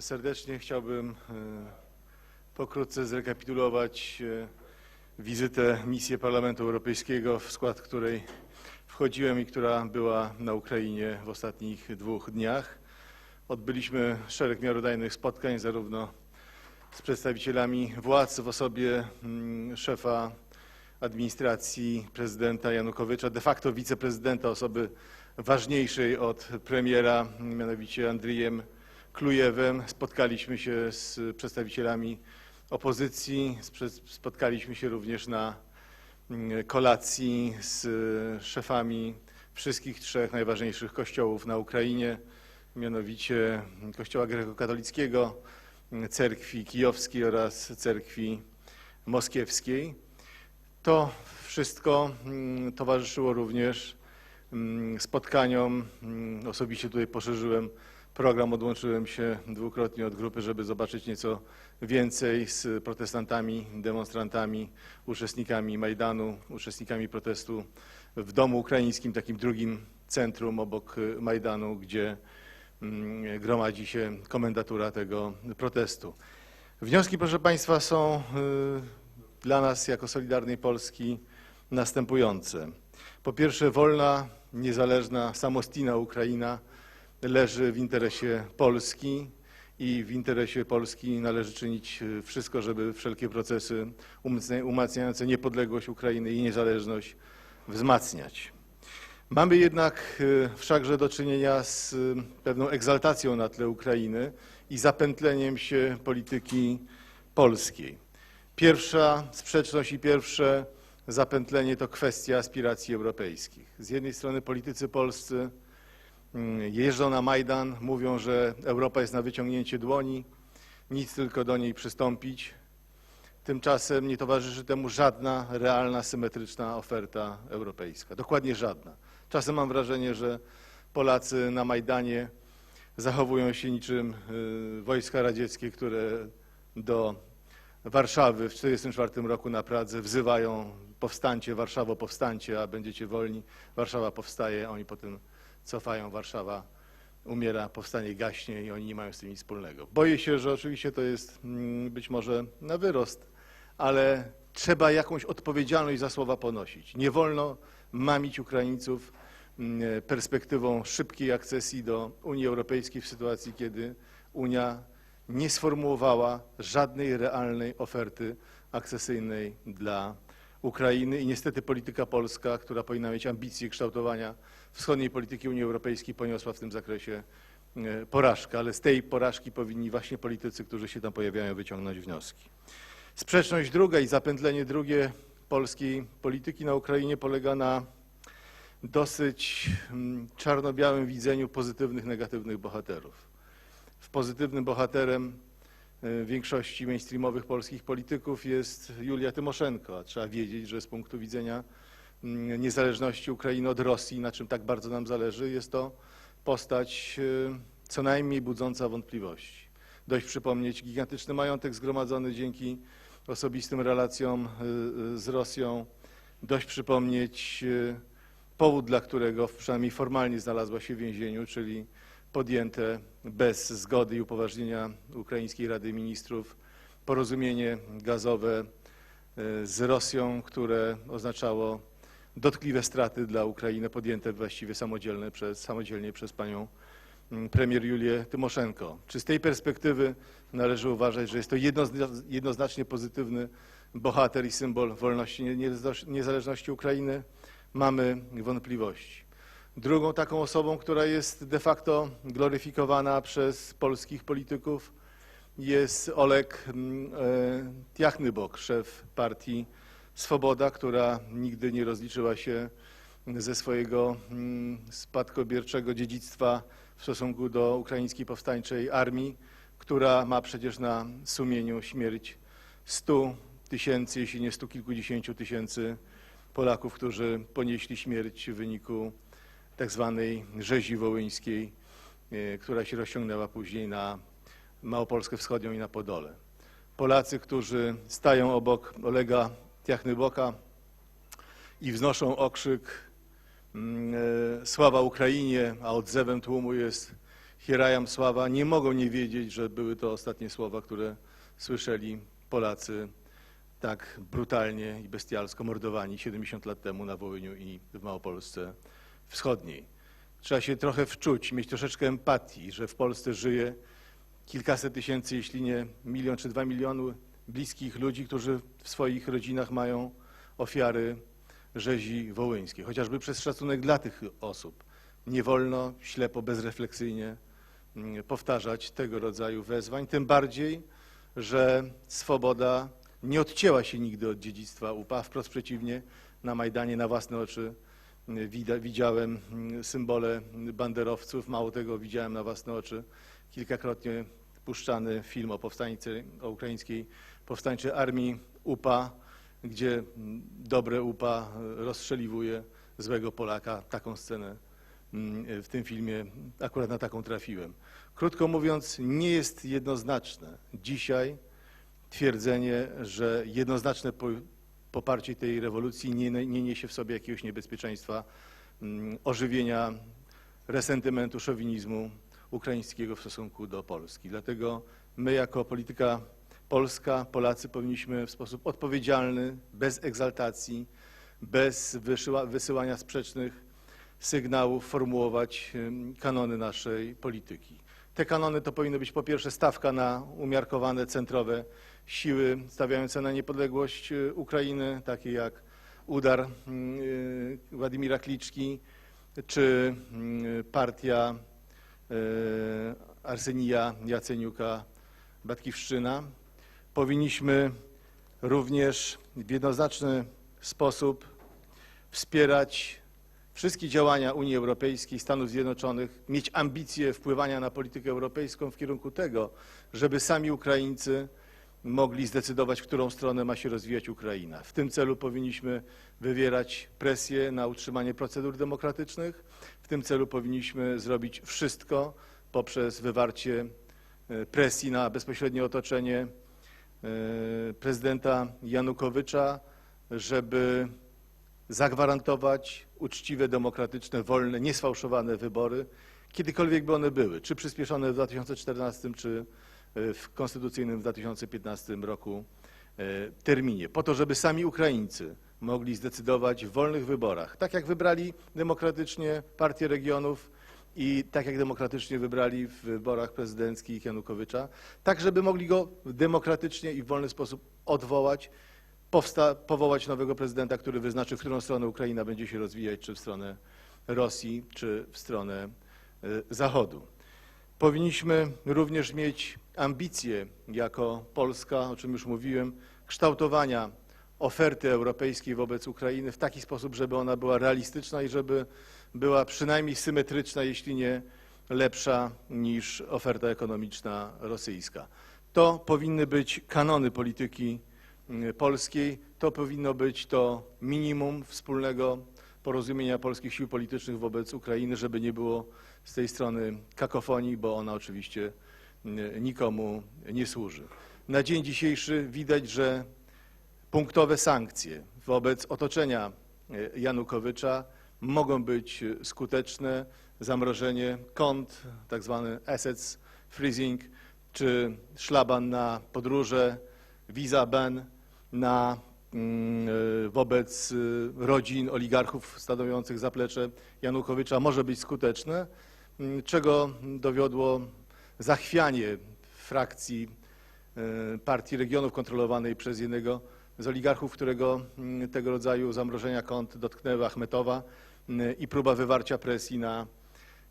serdecznie. Chciałbym e, pokrótce zrekapitulować e, wizytę, misję Parlamentu Europejskiego, w skład której wchodziłem i która była na Ukrainie w ostatnich dwóch dniach. Odbyliśmy szereg miarodajnych spotkań zarówno z przedstawicielami władz w osobie mm, szefa administracji prezydenta Janukowycza, de facto wiceprezydenta, osoby ważniejszej od premiera, mianowicie Andrijem Klujewem. Spotkaliśmy się z przedstawicielami opozycji, spotkaliśmy się również na mm, kolacji z szefami wszystkich trzech najważniejszych kościołów na Ukrainie, mianowicie Kościoła Grekokatolickiego, Cerkwi Kijowskiej oraz Cerkwi Moskiewskiej. To wszystko mm, towarzyszyło również spotkaniom. Mm, Osobiście tutaj poszerzyłem program, odłączyłem się dwukrotnie od grupy, żeby zobaczyć nieco więcej z protestantami, demonstrantami, uczestnikami Majdanu, uczestnikami protestu w Domu Ukraińskim, takim drugim centrum obok Majdanu, gdzie mm, gromadzi się komendatura tego protestu. Wnioski, proszę Państwa, są y, dla nas jako Solidarnej Polski następujące. Po pierwsze, wolna, niezależna, samostina Ukraina leży w interesie Polski i w interesie Polski należy czynić y, wszystko, żeby wszelkie procesy umacnia- umacniające niepodległość Ukrainy i niezależność wzmacniać. Mamy jednak y, wszakże do czynienia z y, pewną egzaltacją na tle Ukrainy i zapętleniem się polityki polskiej. Pierwsza sprzeczność i pierwsze zapętlenie to kwestia aspiracji europejskich. Z jednej strony politycy polscy mm, jeżdżą na Majdan, mówią, że Europa jest na wyciągnięcie dłoni, nic tylko do niej przystąpić. Tymczasem nie towarzyszy temu żadna realna, symetryczna oferta europejska. Dokładnie żadna. Czasem mam wrażenie, że Polacy na Majdanie zachowują się niczym y, wojska radzieckie, które do Warszawy w 1944 roku na Pradze wzywają powstańcie, Warszawo powstańcie, a będziecie wolni. Warszawa powstaje, oni potem cofają, Warszawa umiera, powstanie gaśnie i oni nie mają z tym nic wspólnego. Boję się, że oczywiście to jest mm, być może na wyrost, ale trzeba jakąś odpowiedzialność za słowa ponosić. Nie wolno mamić Ukraińców mm, perspektywą szybkiej akcesji do Unii Europejskiej w sytuacji, kiedy Unia nie sformułowała żadnej realnej oferty akcesyjnej dla Ukrainy i niestety polityka polska, która powinna mieć ambicje kształtowania wschodniej polityki Unii Europejskiej, poniosła w tym zakresie e, porażkę, ale z tej porażki powinni właśnie politycy, którzy się tam pojawiają, wyciągnąć wnioski. Sprzeczność druga i zapętlenie drugie polskiej polityki na Ukrainie polega na dosyć mm, czarno-białym widzeniu pozytywnych, negatywnych bohaterów. W pozytywnym bohaterem większości mainstreamowych polskich polityków jest Julia Tymoszenko, a trzeba wiedzieć, że z punktu widzenia mm, niezależności Ukrainy od Rosji, na czym tak bardzo nam zależy, jest to postać y, co najmniej budząca wątpliwości. Dość przypomnieć gigantyczny majątek zgromadzony dzięki osobistym relacjom y, z Rosją. Dość przypomnieć powód, dla którego przynajmniej formalnie znalazła się w więzieniu, czyli podjęte bez zgody i upoważnienia Ukraińskiej Rady Ministrów porozumienie gazowe e, z Rosją, które oznaczało dotkliwe straty dla Ukrainy, podjęte właściwie samodzielne przez, samodzielnie przez panią mm, premier Julię Tymoszenko. Czy z tej perspektywy należy uważać, że jest to jednozna- jednoznacznie pozytywny bohater i symbol wolności, nie- nie- niezależności Ukrainy? Mamy wątpliwości. Drugą taką osobą, która jest de facto gloryfikowana przez polskich polityków jest Olek mm, e, Tiachnybok, szef partii Swoboda, która nigdy nie rozliczyła się ze swojego mm, spadkobierczego dziedzictwa w stosunku do ukraińskiej powstańczej armii, która ma przecież na sumieniu śmierć stu tysięcy, jeśli nie stu kilkudziesięciu tysięcy Polaków, którzy ponieśli śmierć w wyniku tak zwanej rzezi wołyńskiej, e, która się rozciągnęła później na Małopolskę Wschodnią i na Podole. Polacy, którzy stają obok Olega Tiachnyboka i wznoszą okrzyk mm, e, sława Ukrainie, a odzewem tłumu jest Hierajam sława, nie mogą nie wiedzieć, że były to ostatnie słowa, które słyszeli Polacy tak brutalnie i bestialsko mordowani 70 lat temu na Wołyniu i w Małopolsce Wschodniej. Trzeba się trochę wczuć, mieć troszeczkę empatii, że w Polsce żyje kilkaset tysięcy, jeśli nie milion czy dwa miliony bliskich ludzi, którzy w swoich rodzinach mają ofiary rzezi wołyńskiej. Chociażby przez szacunek dla tych osób nie wolno ślepo, bezrefleksyjnie mm, powtarzać tego rodzaju wezwań, tym bardziej, że swoboda nie odcięła się nigdy od dziedzictwa UPA, wprost przeciwnie, na Majdanie na własne oczy widziałem mm, symbole banderowców, mało tego widziałem na własne oczy kilkakrotnie puszczany film o powstańcy, o ukraińskiej powstańczej armii UPA, gdzie mm, dobre UPA e, rozstrzeliwuje złego Polaka. Taką scenę mm, w tym filmie akurat na taką trafiłem. Krótko mówiąc, nie jest jednoznaczne dzisiaj twierdzenie, że jednoznaczne poparcie tej rewolucji nie, nie niesie w sobie jakiegoś niebezpieczeństwa mm, ożywienia resentymentu, szowinizmu ukraińskiego w stosunku do Polski. Dlatego my jako polityka polska, Polacy powinniśmy w sposób odpowiedzialny, bez egzaltacji, bez wysyłania sprzecznych sygnałów formułować kanony naszej polityki. Te kanony to powinny być po pierwsze stawka na umiarkowane centrowe siły stawiające na niepodległość e, Ukrainy, takie jak udar mm, e, Władimira Kliczki czy mm, partia e, Arsenija Jaceniuka Batkiwszczyna. Powinniśmy również w jednoznaczny sposób wspierać wszystkie działania Unii Europejskiej, Stanów Zjednoczonych, mieć ambicje wpływania na politykę europejską w kierunku tego, żeby sami Ukraińcy mogli zdecydować, w którą stronę ma się rozwijać Ukraina. W tym celu powinniśmy wywierać presję na utrzymanie procedur demokratycznych. W tym celu powinniśmy zrobić wszystko poprzez wywarcie e, presji na bezpośrednie otoczenie e, prezydenta Janukowycza, żeby zagwarantować uczciwe, demokratyczne, wolne, niesfałszowane wybory, kiedykolwiek by one były, czy przyspieszone w 2014, czy w konstytucyjnym w 2015 roku e, terminie, po to, żeby sami Ukraińcy mogli zdecydować w wolnych wyborach, tak jak wybrali demokratycznie partię regionów i tak jak demokratycznie wybrali w wyborach prezydenckich Janukowycza, tak żeby mogli go demokratycznie i w wolny sposób odwołać, powsta- powołać nowego prezydenta, który wyznaczy, w którą stronę Ukraina będzie się rozwijać, czy w stronę Rosji, czy w stronę e, Zachodu. Powinniśmy również mieć ambicje jako Polska, o czym już mówiłem, kształtowania oferty europejskiej wobec Ukrainy w taki sposób, żeby ona była realistyczna i żeby była przynajmniej symetryczna, jeśli nie lepsza niż oferta ekonomiczna rosyjska. To powinny być kanony polityki mm, polskiej, to powinno być to minimum wspólnego porozumienia polskich sił politycznych wobec Ukrainy, żeby nie było z tej strony kakofonii, bo ona oczywiście nikomu nie służy. Na dzień dzisiejszy widać, że punktowe sankcje wobec otoczenia e, Janukowycza mogą być e, skuteczne. Zamrożenie kont, tak zwany assets freezing, czy szlaban na podróże, visa ban na, mm, wobec rodzin oligarchów stanowiących zaplecze Janukowycza może być skuteczne, m, czego dowiodło zachwianie frakcji e, Partii Regionów kontrolowanej przez jednego z oligarchów, którego mm, tego rodzaju zamrożenia kont dotknęły Achmetowa mm, i próba wywarcia presji na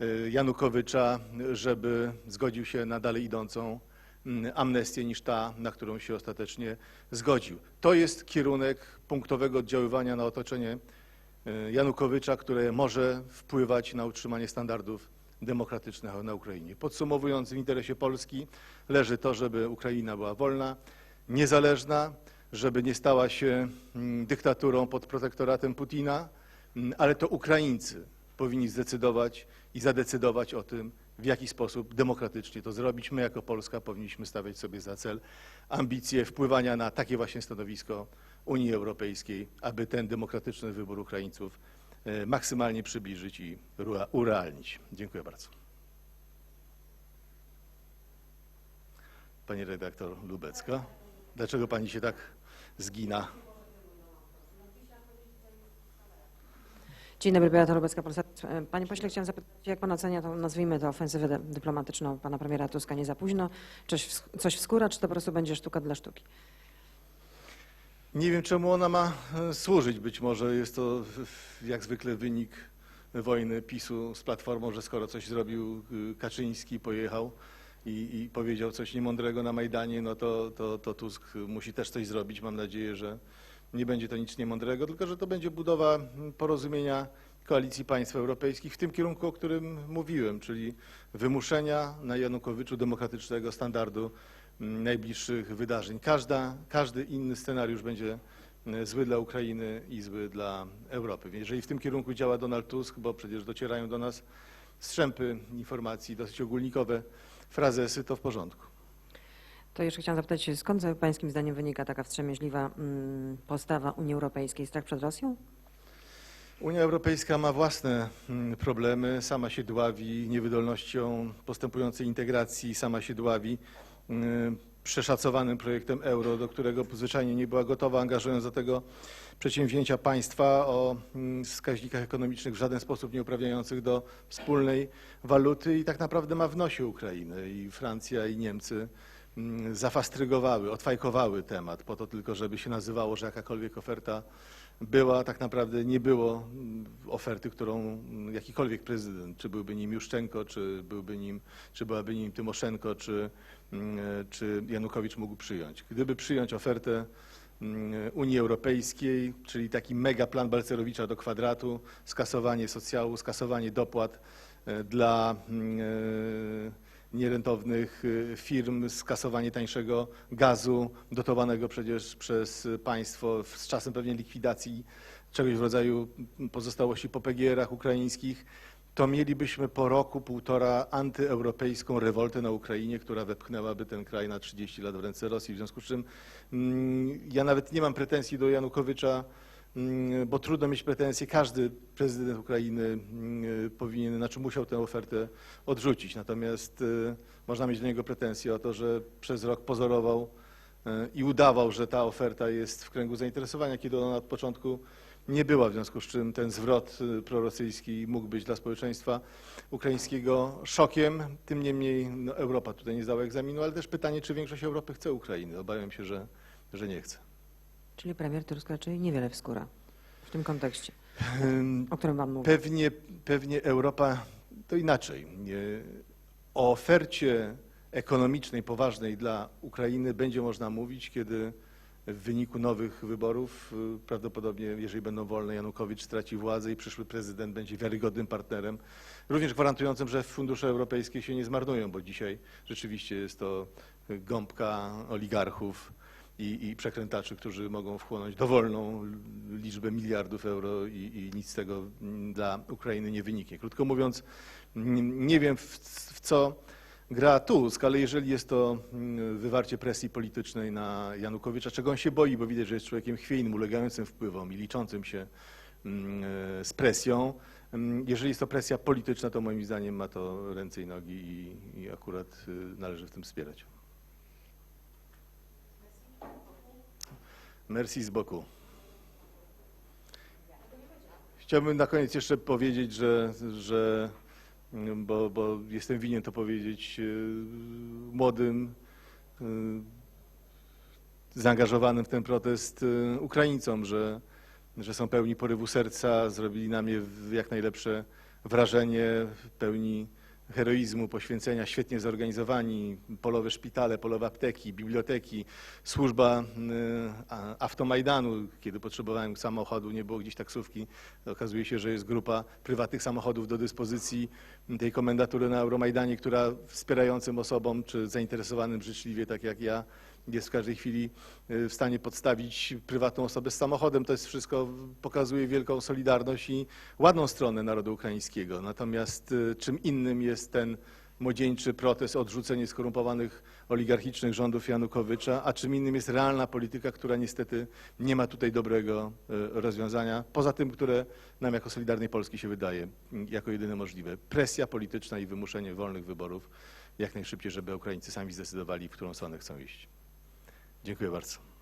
e, Janukowycza, żeby zgodził się na dalej idącą mm, amnestię niż ta, na którą się ostatecznie zgodził. To jest kierunek punktowego oddziaływania na otoczenie e, Janukowycza, które może wpływać na utrzymanie standardów demokratycznych na Ukrainie. Podsumowując, w interesie Polski leży to, żeby Ukraina była wolna, niezależna, żeby nie stała się mm, dyktaturą pod protektoratem Putina, mm, ale to Ukraińcy powinni zdecydować i zadecydować o tym, w jaki sposób demokratycznie to zrobić. My jako Polska powinniśmy stawiać sobie za cel ambicje wpływania na takie właśnie stanowisko Unii Europejskiej, aby ten demokratyczny wybór Ukraińców E, maksymalnie przybliżyć i urealnić. Dziękuję bardzo. Pani redaktor Lubecka, dlaczego pani się tak zgina? Dzień dobry, Beata Lubecka, Polsat. E, Panie pośle, chciałam zapytać, jak pan ocenia tą, nazwijmy to, ofensywę dyplomatyczną pana premiera Tuska nie za późno? Coś, coś wskóra, czy to po prostu będzie sztuka dla sztuki? Nie wiem, czemu ona ma e, służyć. Być może jest to w- jak zwykle wynik wojny PiSu z Platformą, że skoro coś zrobił y, Kaczyński, pojechał i, i powiedział coś niemądrego na Majdanie, no to, to, to Tusk musi też coś zrobić. Mam nadzieję, że nie będzie to nic niemądrego, tylko że to będzie budowa porozumienia koalicji państw europejskich w tym kierunku, o którym mówiłem, czyli wymuszenia na Janukowyczu demokratycznego standardu najbliższych wydarzeń. Każda, każdy inny scenariusz będzie e, zły dla Ukrainy i zły dla Europy. Jeżeli w tym kierunku działa Donald Tusk, bo przecież docierają do nas strzępy informacji, dosyć ogólnikowe frazesy, to w porządku. To jeszcze chciałam zapytać, skąd pańskim zdaniem wynika taka wstrzemięźliwa mm, postawa Unii Europejskiej? Strach przed Rosją? Unia Europejska ma własne mm, problemy, sama się dławi niewydolnością postępującej integracji, sama się dławi przeszacowanym projektem euro, do którego zwyczajnie nie była gotowa, angażując do tego przedsięwzięcia państwa o mm, wskaźnikach ekonomicznych w żaden sposób nie uprawniających do wspólnej waluty i tak naprawdę ma w nosie Ukrainę. I Francja i Niemcy mm, zafastrygowały, odfajkowały temat po to tylko, żeby się nazywało, że jakakolwiek oferta była, tak naprawdę nie było oferty, którą jakikolwiek prezydent, czy byłby nim Juszczenko, czy, byłby nim, czy byłaby nim Tymoszenko, czy, mm, czy Janukowicz mógł przyjąć. Gdyby przyjąć ofertę mm, Unii Europejskiej, czyli taki mega plan Balcerowicza do kwadratu, skasowanie socjału, skasowanie dopłat e, dla mm, e, nierentownych e, firm, skasowanie tańszego gazu, dotowanego przecież przez państwo, z czasem pewnie likwidacji czegoś w rodzaju pozostałości po PGR-ach ukraińskich, to mielibyśmy po roku, półtora antyeuropejską rewoltę na Ukrainie, która wepchnęłaby ten kraj na 30 lat w ręce Rosji. W związku z czym mm, ja nawet nie mam pretensji do Janukowycza, bo trudno mieć pretensje. Każdy prezydent Ukrainy mm, powinien, znaczy musiał tę ofertę odrzucić. Natomiast y, można mieć do niego pretensje o to, że przez rok pozorował y, i udawał, że ta oferta jest w kręgu zainteresowania, kiedy ona od początku nie była, w związku z czym ten zwrot y, prorosyjski mógł być dla społeczeństwa ukraińskiego szokiem. Tym niemniej no, Europa tutaj nie zdała egzaminu, ale też pytanie, czy większość Europy chce Ukrainy. Obawiam się, że, że nie chce. Czyli premier Tusk raczej niewiele wskóra w tym kontekście, o którym pan mówi. Pewnie, pewnie Europa to inaczej. O ofercie ekonomicznej poważnej dla Ukrainy będzie można mówić, kiedy w wyniku nowych wyborów, y, prawdopodobnie jeżeli będą wolne, Janukowicz straci władzę i przyszły prezydent będzie wiarygodnym partnerem, również gwarantującym, że fundusze europejskie się nie zmarnują, bo dzisiaj rzeczywiście jest to gąbka oligarchów i, i przekrętaczy, którzy mogą wchłonąć dowolną liczbę miliardów euro i, i nic z tego dla Ukrainy nie wyniknie. Krótko mówiąc, nie wiem w, w co gra Tusk, ale jeżeli jest to mm, wywarcie presji politycznej na Janukowicza, czego on się boi, bo widać, że jest człowiekiem chwiejnym, ulegającym wpływom i liczącym się mm, z presją. Mm, Jeżeli jest to presja polityczna, to moim zdaniem ma to ręce i nogi i, i akurat y, należy w tym wspierać. Merci z boku. Chciałbym na koniec jeszcze powiedzieć, że, że bo, bo jestem winien to powiedzieć y, młodym, y, zaangażowanym w ten protest y, Ukraińcom, że, że są pełni porywu serca, zrobili na mnie jak najlepsze wrażenie, pełni heroizmu, poświęcenia, świetnie zorganizowani, polowe szpitale, polowe apteki, biblioteki, służba y, Automajdanu, kiedy potrzebowałem samochodu, nie było gdzieś taksówki, okazuje się, że jest grupa prywatnych samochodów do dyspozycji tej komendatury na Euromajdanie, która wspierającym osobom, czy zainteresowanym życzliwie, tak jak ja, jest w każdej chwili y, w stanie podstawić prywatną osobę z samochodem. To jest wszystko, pokazuje wielką solidarność i ładną stronę narodu ukraińskiego. Natomiast y, czym innym jest ten młodzieńczy protest, odrzucenie skorumpowanych oligarchicznych rządów Janukowycza, a czym innym jest realna polityka, która niestety nie ma tutaj dobrego y, rozwiązania, poza tym, które nam jako Solidarnej Polski się wydaje jako jedyne możliwe. Presja polityczna i wymuszenie wolnych wyborów jak najszybciej, żeby Ukraińcy sami zdecydowali, w którą stronę chcą iść. Dziękuję bardzo.